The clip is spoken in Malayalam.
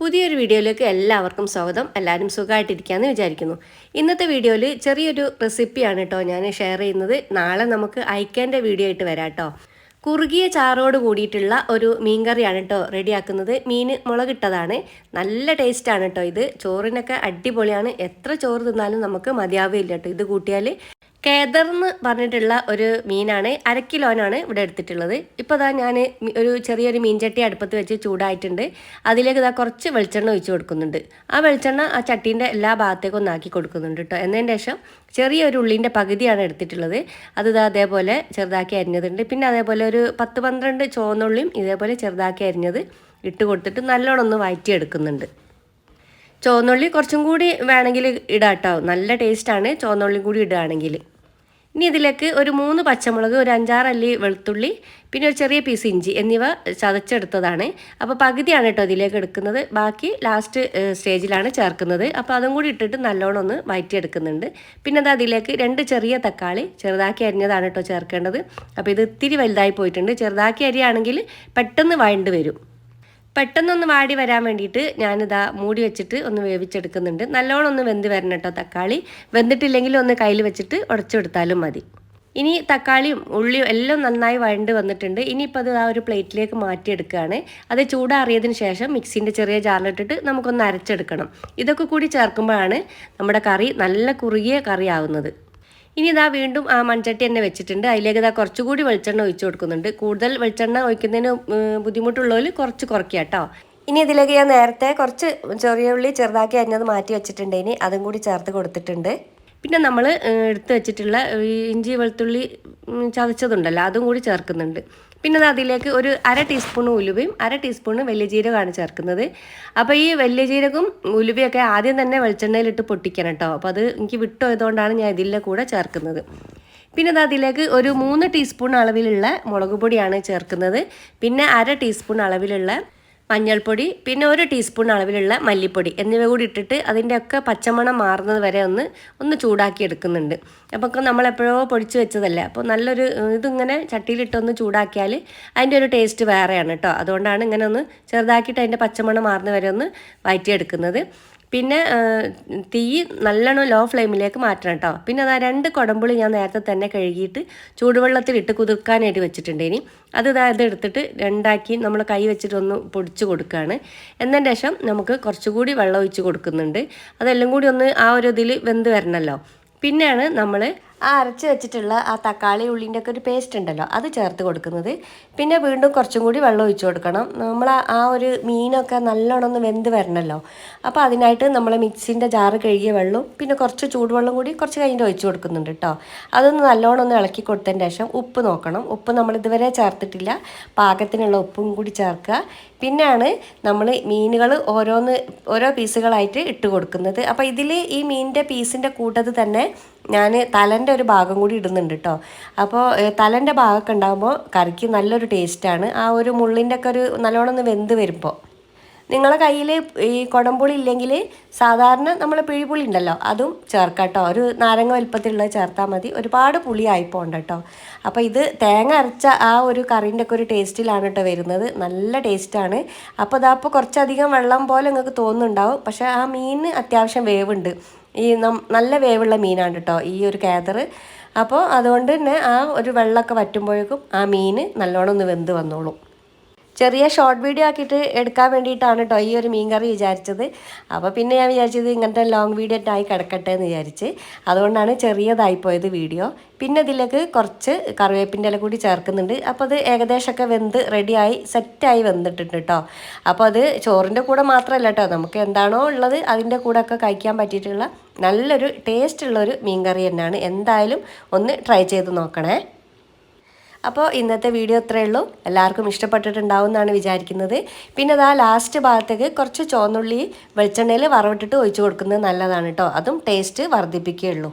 പുതിയൊരു വീഡിയോയിലേക്ക് എല്ലാവർക്കും സ്വാഗതം. എല്ലാവരും സുഖമായിട്ടിരിക്കാമെന്ന് വിചാരിക്കുന്നു. ഇന്നത്തെ വീഡിയോയിൽ ചെറിയൊരു റെസിപ്പിയാണ് കേട്ടോ ഞാൻ ഷെയർ ചെയ്യുന്നത്. നാളെ നമുക്ക് അയക്കേണ്ട വീഡിയോ ആയിട്ട് വരാം കേട്ടോ. കുറുകിയ ചാറോട് കൂടിയിട്ടുള്ള ഒരു മീൻകറിയാണ് കേട്ടോ റെഡിയാക്കുന്നത്. മീൻ മുളകിട്ടതാണ്. നല്ല ടേസ്റ്റാണ് കേട്ടോ ഇത്. ചോറിനൊക്കെ അടിപൊളിയാണ്. എത്ര ചോറ് തിന്നാലും നമുക്ക് മതിയാവില്ല കേട്ടോ ഇത് കൂട്ടിയാൽ കേദർ എന്ന് പറഞ്ഞിട്ടുള്ള ഒരു മീനാണ് അര കിലോനാണ് ഇവിടെ എടുത്തിട്ടുള്ളത്. ഇപ്പോൾ ഇതാ ഞാൻ ഒരു ചെറിയൊരു മീൻചട്ടി അടുപ്പത്ത് വെച്ച് ചൂടായിട്ടുണ്ട്. അതിലേക്ക് ഇതാ കുറച്ച് വെളിച്ചെണ്ണ ഒഴിച്ച് കൊടുക്കുന്നുണ്ട്. ആ വെളിച്ചെണ്ണ ആ ചട്ടീന്റെ എല്ലാ ഭാഗത്തേക്കും ഒന്നാക്കി കൊടുക്കുന്നുണ്ട് കേട്ടോ എന്നതിന് ശേഷം ചെറിയൊരു ഉള്ളിന്റെ പകുതിയാണ് എടുത്തിട്ടുള്ളത്. അത് ഇതാ അതേപോലെ ചെറുതാക്കി അരിഞ്ഞതുണ്ട്. പിന്നെ അതേപോലെ ഒരു പത്ത് പന്ത്രണ്ട് ചുവന്നുള്ളിയും ഇതേപോലെ ചെറുതാക്കി അരിഞ്ഞത് ഇട്ട് കൊടുത്തിട്ട് നല്ലോണം ഒന്ന് വയറ്റിയെടുക്കുന്നുണ്ട്. ചുവന്നുള്ളി കുറച്ചും കൂടി വേണമെങ്കിൽ ഇടാട്ടോ. നല്ല ടേസ്റ്റാണ്. ചുവന്നുള്ളി കൂടി ഇടുകയാണെങ്കിൽ. ഇനി ഇതിലേക്ക് ഒരു മൂന്ന് പച്ചമുളക് ഒരു അഞ്ചാറ് അല്ലി വെളുത്തുള്ളി പിന്നെ ഒരു ചെറിയ പീസ് ഇഞ്ചി എന്നിവ ചതച്ചെടുത്തതാണ്. അപ്പോൾ പകുതിയാണ് കേട്ടോ ഇതിലേക്ക് എടുക്കുന്നത്. ബാക്കി ലാസ്റ്റ് സ്റ്റേജിലാണ് ചേർക്കുന്നത്. അപ്പോൾ അതും കൂടി ഇട്ടിട്ട് നല്ലോണം ഒന്ന് വയറ്റിയെടുക്കുന്നുണ്ട്. പിന്നെ അത് അതിലേക്ക് രണ്ട് ചെറിയ തക്കാളി ചെറുതാക്കി അരിഞ്ഞതാണ് കേട്ടോ ചേർക്കേണ്ടത്. അപ്പോൾ ഇത് ഇത്തിരി വലുതായി പോയിട്ടുണ്ട്. ചെറുതാക്കി അരിയാണെങ്കിൽ പെട്ടെന്ന് വഴണ്ട് വരും. പെട്ടെന്നൊന്ന് വാടി വരാൻ വേണ്ടിയിട്ട് ഞാനിതാ മൂടി വെച്ചിട്ട് ഒന്ന് വേവിച്ചെടുക്കുന്നുണ്ട്. നല്ലോണം ഒന്ന് വെന്ത് വരണം കേട്ടോ തക്കാളി. വെന്തിട്ടില്ലെങ്കിൽ ഒന്ന് കയ്യിൽ വെച്ചിട്ട് ഉടച്ചെടുത്താലും മതി. ഇനി തക്കാളിയും ഉള്ളിയും എല്ലാം നന്നായി വഴണ്ട് വന്നിട്ടുണ്ട്. ഇനിയിപ്പോൾ അത് ആ ഒരു പ്ലേറ്റിലേക്ക് മാറ്റിയെടുക്കുകയാണ്. അത് ചൂടാറിയതിന് ശേഷം മിക്സിന്റെ ചെറിയ ജാറിലിട്ടിട്ട് നമുക്കൊന്ന് അരച്ചെടുക്കണം. ഇതൊക്കെ കൂടി ചേർക്കുമ്പോഴാണ് നമ്മുടെ കറി നല്ല കുറുകിയ കറി ആവുന്നത് ഇനി ഇതാ വീണ്ടും ആ മൺചട്ടി തന്നെ വെച്ചിട്ടുണ്ട്. അതിലേക്ക് ഇതാ കുറച്ചുകൂടി വെളിച്ചെണ്ണ ഒഴിച്ചു കൊടുക്കുന്നുണ്ട്. കൂടുതൽ വെളിച്ചെണ്ണ ഒഴിക്കുന്നതിന് ബുദ്ധിമുട്ടുള്ളവർ കുറച്ച് കുറയ്ക്കുക കേട്ടോ. ഇനി ഇതിലേക്ക് ഞാൻ നേരത്തെ കുറച്ച് ചെറിയ ഉള്ളി ചെറുതാക്കി അരിഞ്ഞത് മാറ്റി വെച്ചിട്ടുണ്ട് ഇനി അതും കൂടി ചേർത്ത് കൊടുത്തിട്ടുണ്ട്. പിന്നെ നമ്മൾ എടുത്തു വെച്ചിട്ടുള്ള ഇഞ്ചി വെളുത്തുള്ളി ചതച്ചതുണ്ടല്ലോ അതും കൂടി ചേർക്കുന്നുണ്ട്. പിന്നെ അതിലേക്ക് ഒരു അര ടീസ്പൂൺ ഉലുവയും അര ടീസ്പൂൺ വലിയ ജീരകമാണ് ചേർക്കുന്നത്. അപ്പോൾ ഈ വലിയ ജീരകവും ഉലുവയൊക്കെ ആദ്യം തന്നെ വെളിച്ചെണ്ണയിലിട്ട് പൊട്ടിക്കണം കേട്ടോ. അപ്പോൾ അത് എനിക്ക് വിട്ടുപോയതുകൊണ്ടാണ് ഞാൻ ഇതിന്റെ കൂടെ ചേർക്കുന്നത്. പിന്നെ അത് അതിലേക്ക് ഒരു മൂന്ന് ടീസ്പൂൺ അളവിലുള്ള മുളക് പൊടിയാണ് ചേർക്കുന്നത്. പിന്നെ അര ടീസ്പൂൺ അളവിലുള്ള മഞ്ഞൾപ്പൊടി പിന്നെ ഒരു ടീസ്പൂൺ അളവിലുള്ള മല്ലിപ്പൊടി എന്നിവ കൂടി ഇട്ടിട്ട് അതിന്റെയൊക്കെ പച്ചമണം മാറുന്നത് വരെ ഒന്ന് ഒന്ന് ചൂടാക്കി എടുക്കുന്നുണ്ട്. അപ്പോൾ നമ്മൾ എപ്പോഴോ പൊടിച്ച് വെച്ചതല്ലേ. അപ്പോൾ നല്ലൊരു ഇതിങ്ങനെ ചട്ടിയിലിട്ടൊന്ന് ചൂടാക്കിയാൽ അതിന്റെ ഒരു ടേസ്റ്റ് വേറെയാണ് കേട്ടോ അതുകൊണ്ടാണ് ഇങ്ങനെ ഒന്ന് ചെറുതാക്കിയിട്ട് അതിന്റെ പച്ചമണം മാറുന്ന വരെ ഒന്ന് വയറ്റിയെടുക്കുന്നത്. പിന്നെ തീ നല്ലോണം ലോ ഫ്ലെയിമിലേക്ക് മാറ്റണം കേട്ടോ പിന്നെ അതാ രണ്ട് കുടമ്പുളി ഞാൻ നേരത്തെ തന്നെ കഴുകിയിട്ട് ചൂടുവെള്ളത്തിലിട്ട് കുതിർക്കാനായിട്ട് വെച്ചിട്ടുണ്ട് ഇനി. അത് ഇതായത് എടുത്തിട്ട് രണ്ടാക്കി നമ്മൾ കൈ വെച്ചിട്ട് ഒന്ന് പൊടിച്ച് കൊടുക്കുകയാണ് എന്നതിന് ശേഷം നമുക്ക് കുറച്ചുകൂടി വെള്ളം ഒഴിച്ച് കൊടുക്കുന്നുണ്ട്. അതെല്ലാം കൂടി ഒന്ന് ആ ഒരു ഇതിൽ വെന്ത് വരണമല്ലോ പിന്നെയാണ് നമ്മൾ ആ അരച്ച് വെച്ചിട്ടുള്ള ആ തക്കാളി ഉള്ളിന്റെ ഒക്കെ ഒരു പേസ്റ്റ് ഉണ്ടല്ലോ അത് ചേർത്ത് കൊടുക്കുന്നത്. പിന്നെ വീണ്ടും കുറച്ചും കൂടി വെള്ളം ഒഴിച്ചു കൊടുക്കണം. നമ്മൾ ആ ഒരു മീനൊക്കെ നല്ലോണം ഒന്ന് വെന്ത് വരണമല്ലോ അപ്പോൾ അതിനായിട്ട് നമ്മൾ മിക്സിന്റെ ജാറ് കഴുകിയ വെള്ളവും പിന്നെ കുറച്ച് ചൂടുവെള്ളം കൂടി കുറച്ച് കഴിഞ്ഞിട്ട് ഒഴിച്ചു കൊടുക്കുന്നുണ്ട് കേട്ടോ അതൊന്ന് നല്ലോണം ഒന്ന് ഇളക്കി കൊടുത്തതിന് ശേഷം ഉപ്പ് നോക്കണം. ഉപ്പ് നമ്മൾ ഇതുവരെ ചേർത്തിട്ടില്ല. പാകത്തിനുള്ള ഉപ്പും കൂടി ചേർക്കുക. പിന്നെയാണ് നമ്മൾ മീനുകൾ ഓരോന്ന് ഓരോ പീസുകളായിട്ട് ഇട്ട് കൊടുക്കുന്നത്. അപ്പോൾ ഇതിൽ ഈ മീനിന്റെ പീസിന്റെ കൂട്ടത്ത് തന്നെ ഞാൻ തലന്റെ ഒരു ഭാഗം കൂടി ഇടുന്നുണ്ട് കേട്ടോ അപ്പോൾ തലന്റെ ഭാഗമൊക്കെ ഉണ്ടാകുമ്പോൾ കറിക്ക് നല്ലൊരു ടേസ്റ്റാണ് ആ ഒരു മുള്ളിന്റെ ഒക്കെ ഒരു നല്ലോണം ഒന്ന് വെന്ത് വരുമ്പോൾ നിങ്ങളെ കയ്യിൽ ഈ കുടംപുളി ഇല്ലെങ്കിൽ സാധാരണ നമ്മൾ പിഴിപുളി ഉണ്ടല്ലോ അതും ചേർക്കാം കേട്ടോ ഒരു നാരങ്ങ വലുപ്പത്തിലുള്ളത് ചേർത്താൽ മതി. ഒരുപാട് പുളി ആയിപ്പോണ്ട് കേട്ടോ അപ്പോൾ ഇത് തേങ്ങ അരച്ച ആ ഒരു കറീന്റെ ഒക്കെ ഒരു ടേസ്റ്റിലാണ് കേട്ടോ വരുന്നത്. നല്ല ടേസ്റ്റാണ് അപ്പോൾ ഇതാപ്പോൾ കുറച്ചധികം വെള്ളം പോലെ നിങ്ങൾക്ക് തോന്നുന്നുണ്ടാവും. പക്ഷേ ആ മീനിന് അത്യാവശ്യം വേവുണ്ട്. ഈ നല്ല വേവുള്ള മീനാണ് കേട്ടോ ഈ ഒരു കേതർ അപ്പോൾ അതുകൊണ്ട് തന്നെ ആ ഒരു വെള്ളമൊക്കെ വറ്റുമ്പോഴേക്കും ആ മീൻ നല്ലോണം ഒന്ന് വെന്ത് വന്നോളും. ചെറിയ ഷോർട്ട് വീഡിയോ ആക്കിയിട്ട് എടുക്കാൻ വേണ്ടിയിട്ടാണ് കേട്ടോ ഈ ഒരു മീൻ കറി വിചാരിച്ചത്. അപ്പോൾ പിന്നെ ഞാൻ വിചാരിച്ചത് ഇങ്ങനത്തെ ലോങ് വീഡിയോ ആയി കിടക്കട്ടെ എന്ന് വിചാരിച്ച്. അതുകൊണ്ടാണ് ചെറിയതായി പോയത് വീഡിയോ പിന്നെ ഇതിലേക്ക് കുറച്ച് കറിവേപ്പിന്റെ ഇല കൂടി ചേർക്കുന്നുണ്ട്. അപ്പോൾ അത് ഏകദേശമൊക്കെ വെന്ത് റെഡിയായി സെറ്റായി വെന്തിട്ടുണ്ട് കേട്ടോ അപ്പോൾ അത് ചോറിന്റെ കൂടെ മാത്രമല്ല കേട്ടോ നമുക്ക് എന്താണോ ഉള്ളത് അതിന്റെ കൂടെ ഒക്കെ കഴിക്കാൻ പറ്റിയിട്ടുള്ള നല്ലൊരു ടേസ്റ്റ് ഉള്ളൊരു മീൻ കറി തന്നെയാണ്. എന്തായാലും ഒന്ന് ട്രൈ ചെയ്ത് നോക്കണേ. അപ്പോൾ ഇന്നത്തെ വീഡിയോ ഇത്രയേ ഉള്ളൂ. എല്ലാവർക്കും ഇഷ്ടപ്പെട്ടിട്ടുണ്ടാവും എന്നാണ് വിചാരിക്കുന്നത്. പിന്നെ അതാ ലാസ്റ്റ് ഭാഗത്തേക്ക് കുറച്ച് ചോന്നുള്ളി വെളിച്ചെണ്ണയിൽ വറവിട്ടിട്ട് ഒഴിച്ചു കൊടുക്കുന്നത് നല്ലതാണ് കേട്ടോ. അതും ടേസ്റ്റ് വർദ്ധിപ്പിക്കുകയുള്ളൂ